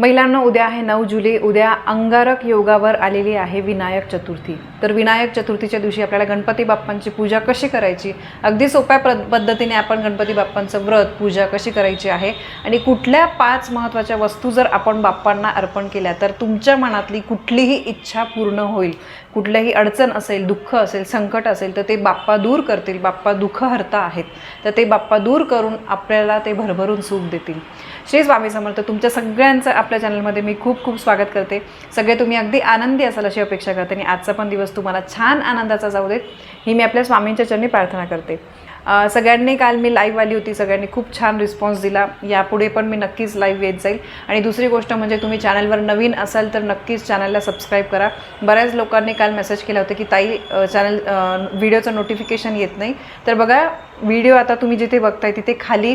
महिलांना उद्या आहे नऊ जुलै. उद्या अंगारक योगावर आलेली आहे विनायक चतुर्थी. तर विनायक चतुर्थीच्या दिवशी आपल्याला गणपती बाप्पांची पूजा कशी करायची? अगदी सोप्या प पद्धतीने आपण गणपती बाप्पांचं व्रत पूजा कशी करायची आहे? आणि कुठल्या पाच महत्त्वाच्या वस्तू जर आपण बाप्पांना अर्पण केल्या तर तुमच्या मनातली कुठलीही इच्छा पूर्ण होईल. कुठल्याही अडचण असेल दुःख असेल संकट असेल तर ते बाप्पा दूर करतील. बाप्पा दुःख हरता आहेत. तर ते बाप्पा दूर करून आपल्याला ते भरभरून सुख देतील. श्री स्वामी समर्थ तुमच्या सगळ्यांचं आपल्या चॅनलमध्ये मी खूप खूप स्वागत करते. सगळे तुम्ही अगदी आनंदी असाल अशी अपेक्षा करते आणि आजचा पण दिवस तुम्हाला छान आनंदाचा जाऊ देत ही मी आपल्या स्वामींच्या चरणी प्रार्थना करते. सगळ्यांनी काल मी लाईव्ह आली होती सगळ्यांनी खूप छान रिस्पॉन्स दिला. यापुढे पण मी नक्कीच लाईव्ह येत जाईल. आणि दुसरी गोष्ट म्हणजे तुम्ही चॅनलवर नवीन असाल तर नक्कीच चॅनलला सबस्क्राईब करा. बऱ्याच लोकांनी काल मेसेज केला होता की ताई चॅनल व्हिडिओचं नोटिफिकेशन येत नाही. तर बघा व्हिडिओ आता तुम्ही जिथे बघताय तिथे खाली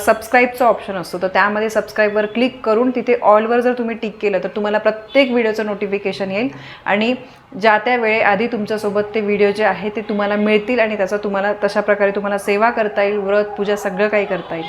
सबस्क्राईबचा ऑप्शन असतो. तर त्यामध्ये सबस्क्राईबवर क्लिक करून तिथे ऑलवर जर तुम्ही टिक केलं तर तुम्हाला प्रत्येक व्हिडिओचं नोटिफिकेशन येईल. आणि ज्या त्या वेळेआधी तुमच्यासोबत ते व्हिडिओ जे आहे ते तुम्हाला मिळतील आणि त्याचा तुम्हाला तशा प्रकारे तुम्हाला सेवा करता येईल व्रत पूजा सगळं काही करता येईल.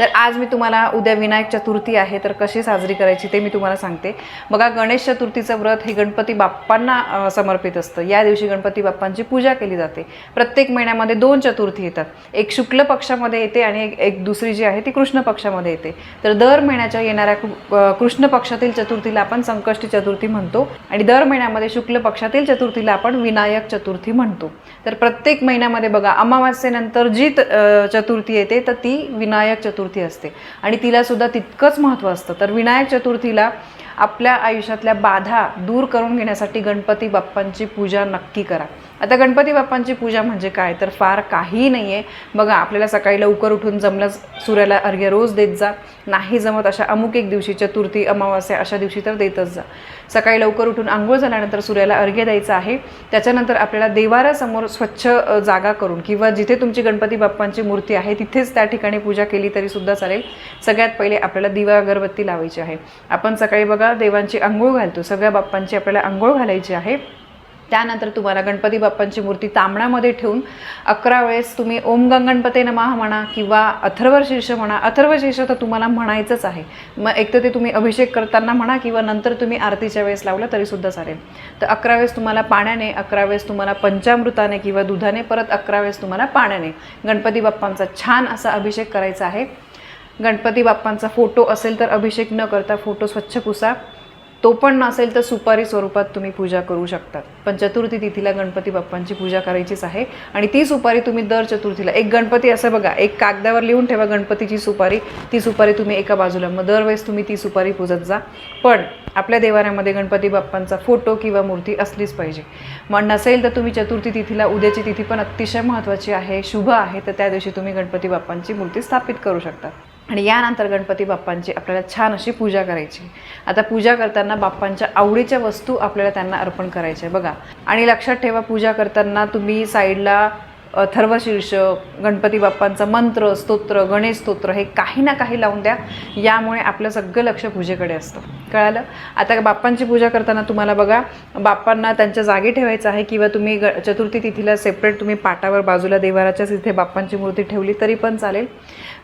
तर आज मी तुम्हाला उद्या विनायक चतुर्थी आहे तर कशी साजरी करायची ते मी तुम्हाला सांगते. बघा गणेश चतुर्थीचं व्रत हे गणपती बाप्पांना समर्पित असतं. या दिवशी गणपती बाप्पांची पूजा केली जाते. प्रत्येक महिन्यामध्ये दोन चतुर्थी येतात. एक शुक्ल पक्षामध्ये येते आणि एक एक दुसरी जी आहे ती कृष्ण पक्षामध्ये येते. तर दर महिन्याच्या येणाऱ्या कृ- कृष्ण पक्षातील चतुर्थीला आपण संकष्टी चतुर्थी म्हणतो आणि दर महिन्यामध्ये शुक्ल पक्षातील चतुर्थीला आपण विनायक चतुर्थी म्हणतो. तर प्रत्येक महिन्यामध्ये बघा अमावास्येनंतर जी त- चतुर्थी येते तर ती विनायक चतुर्थी असते. आणि तिला सुद्धा तितकंच महत्त्व असतं. तर विनायक चतुर्थीला आपल्या आयुष्यातल्या बाधा दूर करून घेण्यासाठी गणपती बाप्पांची पूजा नक्की करा. आता गणपती बाप्पांची पूजा म्हणजे काय? तर फार काही नाही आहे बघा आपल्याला सकाळी लवकर उठून जमलं सूर्याला अर्घ्य रोज देत जा. नाही जमत अशा अमुक एक दिवशी चतुर्थी अमावास्या अशा दिवशी तर देतच जा. सकाळी लवकर उठून आंघोळ झाल्यानंतर सूर्याला अर्घ्य द्यायचं आहे. त्याच्यानंतर आपल्याला देवाऱ्यासमोर स्वच्छ जागा करून किंवा जिथे तुमची गणपती बाप्पांची मूर्ती आहे तिथेच त्या ठिकाणी पूजा केली तरी सुद्धा चालेल. सगळ्यात पहिले आपल्याला दिवा अगरबत्ती लावायची आहे. आपण सकाळी बघा देवांची आंघोळ घालतो. सगळ्या बाप्पांची आपल्याला आंघोळ घालायची आहे. त्यानंतर तुम्हाला गणपती बाप्पांची मूर्ती तांबण्यामध्ये ठेवून अकरा वेळेस तुम्ही ओम गंगणपते नमाह म्हणा किंवा अथर्व शीर्ष म्हणा अथर्व शीर्ष तर तुम्हाला म्हणायचंच आहे. मग एक तर ते तुम्ही अभिषेक करताना म्हणा किंवा नंतर तुम्ही आरतीच्या वेळेस लावलं तरीसुद्धा चालेल. तर अकरा वेळेस तुम्हाला पाण्याने अकरा वेळेस तुम्हाला पंचामृताने किंवा दुधाने परत अकरा वेळेस तुम्हाला पाण्याने गणपती बाप्पांचा छान असा अभिषेक करायचा आहे. गणपती बाप्पांचा फोटो असेल तर अभिषेक न करता फोटो स्वच्छ पुसा. तो पण नसेल तर सुपारी स्वरूपात तुम्ही पूजा करू शकतात. पण चतुर्थी तिथीला गणपती बाप्पांची पूजा करायचीच आहे. आणि ती सुपारी तुम्ही दर चतुर्थीला एक गणपती असं बघा एक कागदावर लिहून ठेवा गणपतीची सुपारी. ती सुपारी तुम्ही एका बाजूला मग दरवेळेस तुम्ही ती सुपारी पूजत जा. पण आपल्या देवाऱ्यामध्ये गणपती बाप्पांचा फोटो किंवा मूर्ती असलीच पाहिजे. मग नसेल तर तुम्ही चतुर्थी तिथीला उद्याची तिथी पण अतिशय महत्त्वाची आहे शुभ आहे तर त्या दिवशी तुम्ही गणपती बाप्पांची मूर्ती स्थापित करू शकता. आणि यानंतर गणपती बाप्पांची आपल्याला छान अशी पूजा करायची. आता पूजा करताना बाप्पांच्या आवडीच्या वस्तू आपल्याला त्यांना अर्पण करायच्या बघा आणि लक्षात ठेवा पूजा करताना तुम्ही साईडला अथर्वशीर्ष गणपती बाप्पांचा मंत्र स्तोत्र गणेश स्तोत्र हे काही ना काही लावून द्या. यामुळे आपलं सगळं लक्ष पूजेकडे असतं. कळालं? आता बाप्पांची पूजा करताना तुम्हाला बघा बाप्पांना त्यांच्या जागी ठेवायचं आहे किंवा तुम्ही ग चतुर्थी तिथीला सेपरेट तुम्ही पाटावर बाजूला देवाराच्याच इथे बाप्पांची मूर्ती ठेवली तरी पण चालेल.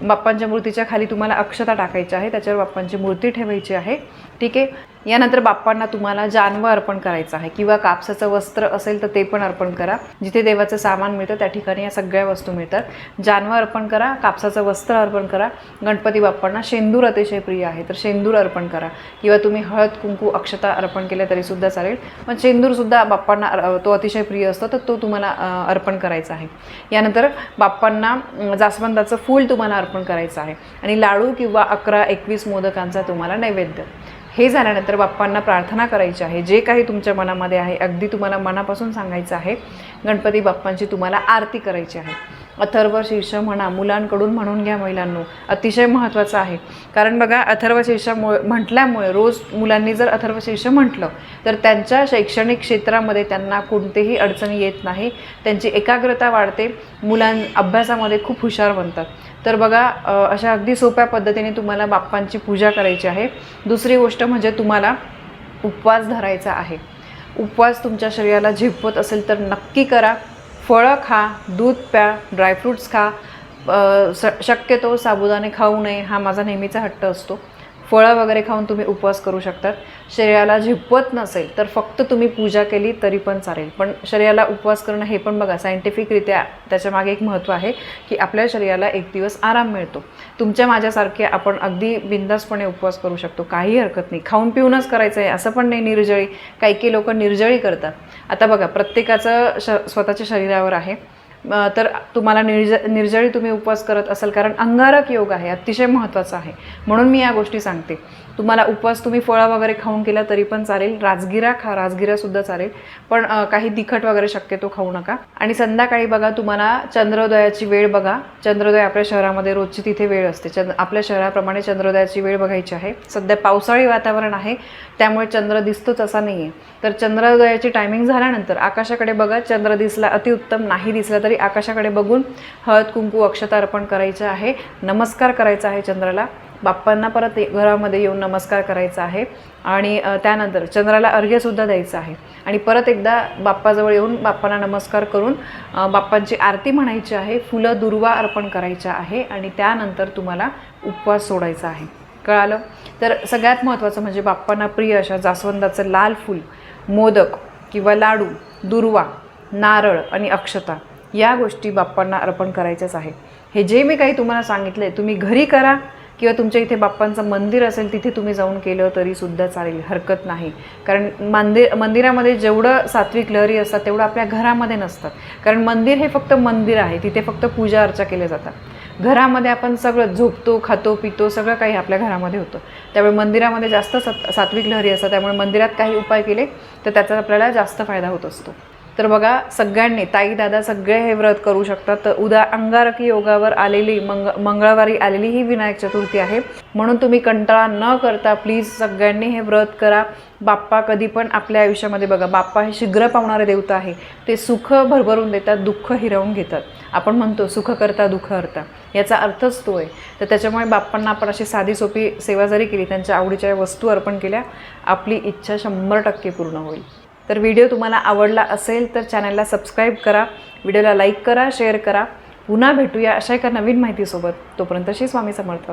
बाप्पांच्या मूर्तीच्या खाली तुम्हाला अक्षता टाकायची आहे त्याच्यावर बाप्पांची मूर्ती ठेवायची आहे. ठीक आहे? यानंतर बाप्पांना तुम्हाला जानवं अर्पण करायचं आहे. किंवा कापसाचं वस्त्र असेल तर ते पण अर्पण करा. जिथे देवाचं सामान मिळतं त्या ठिकाणी या सगळ्या वस्तू मिळतात. जानवं अर्पण करा कापसाचं वस्त्र अर्पण करा. गणपती बाप्पांना शेंदूर अतिशय प्रिय आहे तर शेंदूर अर्पण करा. किंवा तुम्ही हळद कुंकू अक्षता अर्पण केल्या तरीसुद्धा चालेल. पण शेंदूरसुद्धा बाप्पांना तो अतिशय प्रिय असतो तर तो तुम्हाला अर्पण करायचा आहे. यानंतर बाप्पांना जास्वंदाचं फूल तुम्हाला अर्पण करायचं आहे. आणि लाडू किंवा अकरा एकवीस मोदकांचा तुम्हाला नैवेद्य. हे झाल्यानंतर बाप्पांना प्रार्थना करायची आहे. जे काही तुमच्या मनामध्ये आहे अगदी तुम्हाला मनापासून सांगायचं आहे गणपती बाप्पांची तुम्हाला आरती करायची आहे. अथर्व शीर्ष म्हणा मुलांकडून म्हणून घ्या महिलांनो. अतिशय महत्त्वाचं आहे. कारण बघा अथर्व शीर्षामुळे म्हटल्यामुळे रोज मुलांनी जर अथर्व शीर्ष म्हटलं तर त्यांच्या शैक्षणिक क्षेत्रामध्ये त्यांना कोणतेही अडचणी येत नाही. त्यांची एकाग्रता वाढते. मुलां अभ्यासामध्ये खूप हुशार बनतात. तर बघा अशा अगदी सोप्या पद्धतीने तुम्हाला बाप्पांची पूजा करायची आहे. दुसरी गोष्ट म्हणजे तुम्हाला उपवास धरायचा आहे. उपवास तुमच्या शरीराला झेपवत असेल तर नक्की करा. फळं खा दूध प्या ड्रायफ्रूट्स खा. स शक्यतो साबुदाणे खाऊ नये हा माझा नेहमीचा हट्ट असतो. फळं वगैरे खाऊन तुम्ही उपवास करू शकतात. शरीराला झिपवत नसेल तर फक्त तुम्ही पूजा केली तरी पण चालेल. पण शरीराला उपवास करणं हे पण बघा सायंटिफिकरित्या त्याच्यामागे एक महत्त्व आहे की आपल्या शरीराला एक दिवस आराम मिळतो. तुमच्या माझ्यासारखे आपण अगदी बिंदासपणे उपवास करू शकतो. काही हरकत नाही. खाऊन पिऊनच करायचं आहे असं पण नाही निर्जळी. काही काही लोक निर्जळी करतात. आता बघा प्रत्येकाचं श स्वतःच्या शरीरावर आहे. तर तुम्हाला निर्ज निर्जळी तुम्ही उपवास करत असाल कारण अंगारक योग आहे अतिशय महत्त्वाचा आहे. म्हणून मी या गोष्टी सांगते. तुम्हाला उपवास तुम्ही फळं वगैरे खाऊन केला तरी पण चालेल. राजगिरा खा राजगिरासुद्धा चालेल. पण काही तिखट वगैरे शक्यतो खाऊ नका. आणि संध्याकाळी बघा तुम्हाला चंद्रोदयाची वेळ बघा. चंद्रोदय आपल्या शहरामध्ये रोजची तिथे वेळ असते. चंद्र आपल्या शहराप्रमाणे चंद्रोदयाची वेळ बघायची आहे. सध्या पावसाळी वातावरण आहे त्यामुळे चंद्र दिसतोच असा नाही आहे तर चंद्रोदयाची टायमिंग झाल्यानंतर आकाशाकडे बघा. चंद्र दिसला अतिउत्तम नाही दिसला तरी आकाशाकडे बघून हळद कुंकू अक्षता अर्पण करायचं आहे. नमस्कार करायचा आहे चंद्राला. बाप्पांना परत घरामध्ये येऊन नमस्कार करायचा आहे. आणि त्यानंतर चंद्राला अर्घ्यसुद्धा द्यायचं आहे. आणि परत एकदा बाप्पाजवळ येऊन बाप्पांना नमस्कार करून बाप्पांची आरती म्हणायची आहे फुलं दुर्वा अर्पण करायच्या आहे आणि त्यानंतर तुम्हाला उपवास सोडायचा आहे. कळालं? तर सगळ्यात महत्त्वाचं म्हणजे बाप्पांना प्रिय अशा जास्वंदाचं लाल फूल मोदक किंवा लाडू दुर्वा नारळ आणि अक्षता या गोष्टी बाप्पांना अर्पण करायच्याच आहे. हे जे मी काही तुम्हाला सांगितलं आहे तुम्ही घरी करा किंवा तुमच्या इथे बाप्पांचं मंदिर असेल तिथे तुम्ही जाऊन केलं तरीसुद्धा चालेल हरकत नाही. कारण मंदिर मंदिरामध्ये जेवढं सात्विक लहरी असतात तेवढं आपल्या घरामध्ये नसतात. कारण मंदिर हे फक्त मंदिर आहे तिथे फक्त पूजा अर्चा केल्या जातात. घरामध्ये आपण सगळं झोपतो खातो पितो सगळं काही आपल्या घरामध्ये होतं. त्यामुळे मंदिरामध्ये जास्त सत सात्विक लहरी असतात त्यामुळे मंदिरात काही उपाय केले तर त्याचा आपल्याला जास्त फायदा होत असतो. तर बघा सगळ्यांनी ताई दादा सगळे हे व्रत करू शकतात. तर उद्या अंगारकी योगावर आलेली मंग मंगळवारी आलेली ही विनायक चतुर्थी आहे. म्हणून तुम्ही कंटाळा न करता प्लीज सगळ्यांनी हे व्रत करा. बाप्पा कधी पण आपल्या आयुष्यामध्ये बघा बाप्पा हे शीघ्र पावणारे देवता आहे. ते सुख भरभरून देतात दुःख हिरवून घेतात. आपण म्हणतो सुख करता दुःख हरता. याचा अर्थच तो आहे. तर त्याच्यामुळे बाप्पांना आपण अशी साधी सोपी सेवा जरी केली त्यांच्या आवडीच्या वस्तू अर्पण केल्या आपली इच्छा शंभर टक्के पूर्ण होईल. तर व्हिडिओ तुम्हाला आवडला असेल तर चॅनलला सबस्क्राईब करा व्हिडिओला लाईक करा शेअर करा. पुन्हा भेटूया अशा एका नवीन माहितीसोबत. तोपर्यंत श्री स्वामी समर्थ.